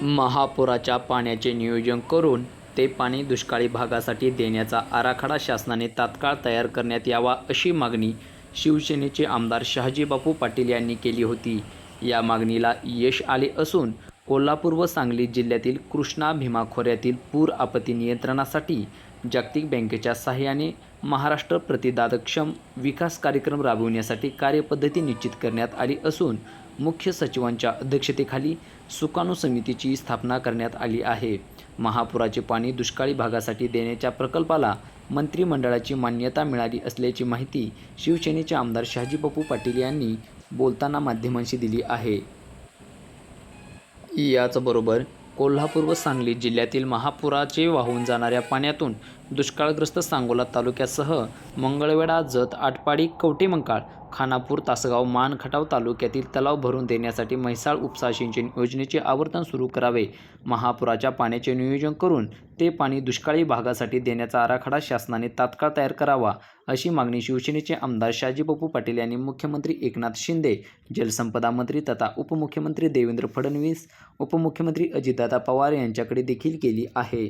महापुराच्या पाण्याचे नियोजन करून ते पाणी दुष्काळी भागासाठी देण्याचा आराखडा शासनाने तात्काळ तयार करण्यात यावा अशी मागणी शिवसेनेचे आमदार शहाजीबापू पाटील यांनी केली होती. या मागणीला यश आले असून कोल्हापूर व सांगली जिल्ह्यातील कृष्णा भीमा खोऱ्यातील पूर आपत्ती नियंत्रणासाठी जागतिक बँकेच्या सहाय्याने महाराष्ट्र प्रतिदादक्षम विकास कार्यक्रम राबविण्यासाठी कार्यपद्धती निश्चित करण्यात आली असून मुख्य सचिवांच्या अध्यक्षतेखाली सुकाणू समितीची स्थापना करण्यात आली आहे. महापुराचे पाणी दुष्काळी भागासाठी देण्याच्या प्रकल्पाला मंत्रिमंडळाची मान्यता मिळाली असल्याची माहिती शिवसेनेचे आमदार शहाजीबापू पाटील यांनी बोलताना माध्यमांशी दिली आहे. याचबरोबर कोल्हापूर व सांगली जिल्ह्यातील महापुराचे वाहून जाणाऱ्या पाण्यातून दुष्काळग्रस्त सांगोला तालुक्यासह मंगळवेढा जत आटपाडी कवटेमंकाळ खानापूर तासगाव मान खटाव तालुक्यातील तलाव भरून देण्यासाठी म्हैसाळ उपसा सिंचन योजनेचे आवर्तन सुरू करावे. महापुराच्या पाण्याचे नियोजन करून ते पाणी दुष्काळी भागासाठी देण्याचा आराखडा शासनाने तात्काळ तयार करावा अशी मागणी शिवसेनेचे आमदार शाजीबापू पाटील यांनी मुख्यमंत्री एकनाथ शिंदे जलसंपदा मंत्री तथा उपमुख्यमंत्री देवेंद्र फडणवीस उपमुख्यमंत्री अजितदादा पवार यांच्याकडे देखील केली आहे.